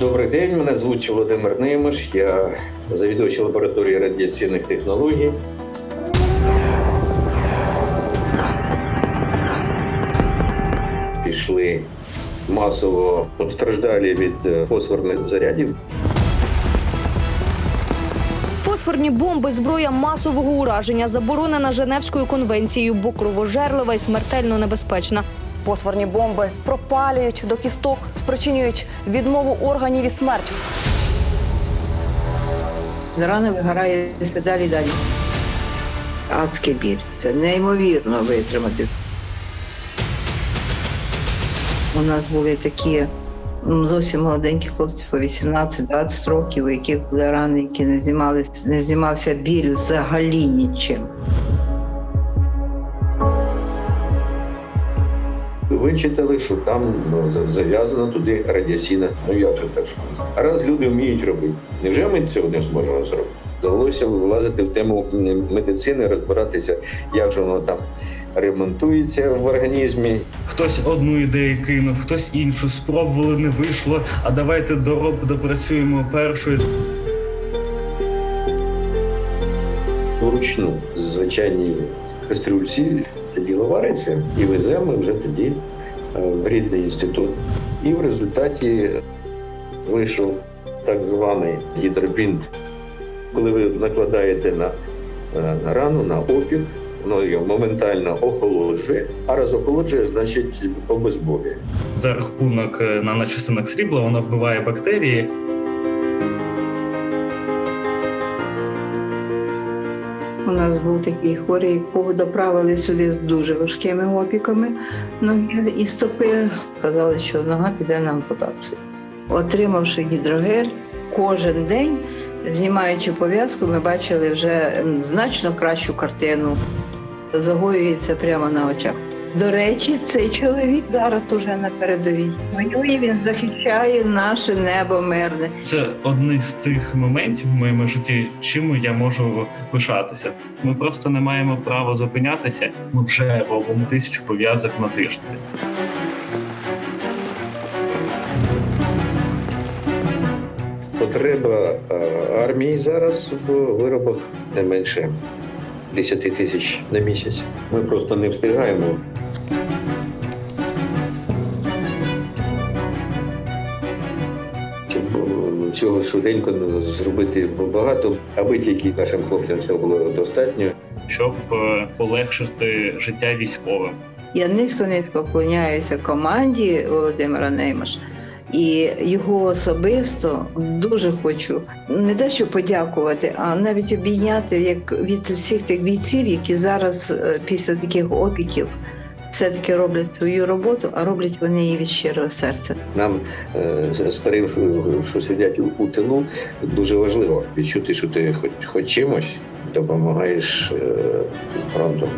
Добрий день, мене звуть Володимир Неймаш, я завідувач лабораторії радіаційних технологій. Пішли масово постраждалі від е, фосфорних зарядів. Фосфорні бомби зброя масового ураження заборонена Женевською конвенцією, бо кровожерлива і смертельно небезпечна. Фосфорні бомби пропалюють до кісток, спричинюють відмову органів і смерть. Рана вигорає далі і далі. Адський біль. Це неймовірно витримати. У нас були такі зовсім молоденькі хлопці по 18-20 років, у яких були рани, які не знімались, не знімався біль взагалі нічим. Вичитали, що там ну, зав'язана туди радіаційна. Ну як же так? А раз люди вміють робити, невже ми цього не зможемо зробити? Довелося влазити в тему медицини, розбиратися, як же воно там ремонтується в організмі, Хтось одну ідею кинув, хтось іншу спробували, не вийшло. А давайте дороб допрацюємо першою. вручну з звичайній кастрюльці це вариться і веземо вже тоді е, в рідний інститут. І в результаті вийшов так званий гідробінт. Коли ви накладаєте на е, рану, на опік, воно його моментально охолоджує, а раз охолоджує, значить обезболює. За рахунок е, наночастинок срібла воно вбиває бактерії. У нас був такий хворий, якого доправили сюди з дуже важкими опіками ноги і стопи. Сказали, що нога піде на ампутацію. Отримавши гідрогель кожен день, знімаючи пов'язку, ми бачили вже значно кращу картину. Загоюється прямо на очах. До речі, цей чоловік зараз уже на передовій. Воює він захищає наше небо мирне. Це один з тих моментів в моєму житті, чим я можу пишатися. Ми просто не маємо права зупинятися. Ми вже робимо тисячу пов'язок на тиждень. Потреба е, армії зараз в виробах не менше 10 тисяч на місяць. Ми просто не встигаємо. Щоб е, цього швиденько зробити багато, аби тільки нашим хлопцям цього було достатньо. щоб е, полегшити життя військовим. Я низько-низько вклоняюся команді Володимира Неймаш. І його особисто дуже хочу не те, що подякувати, а навіть обійняти як від всіх тих бійців, які зараз е, після таких опіків все-таки роблять свою роботу, а роблять вони її від щирого серця. Нам е, старим, що, сидять у- у тилу, дуже важливо відчути, що ти хоч, хоч чимось допомагаєш е, фронту.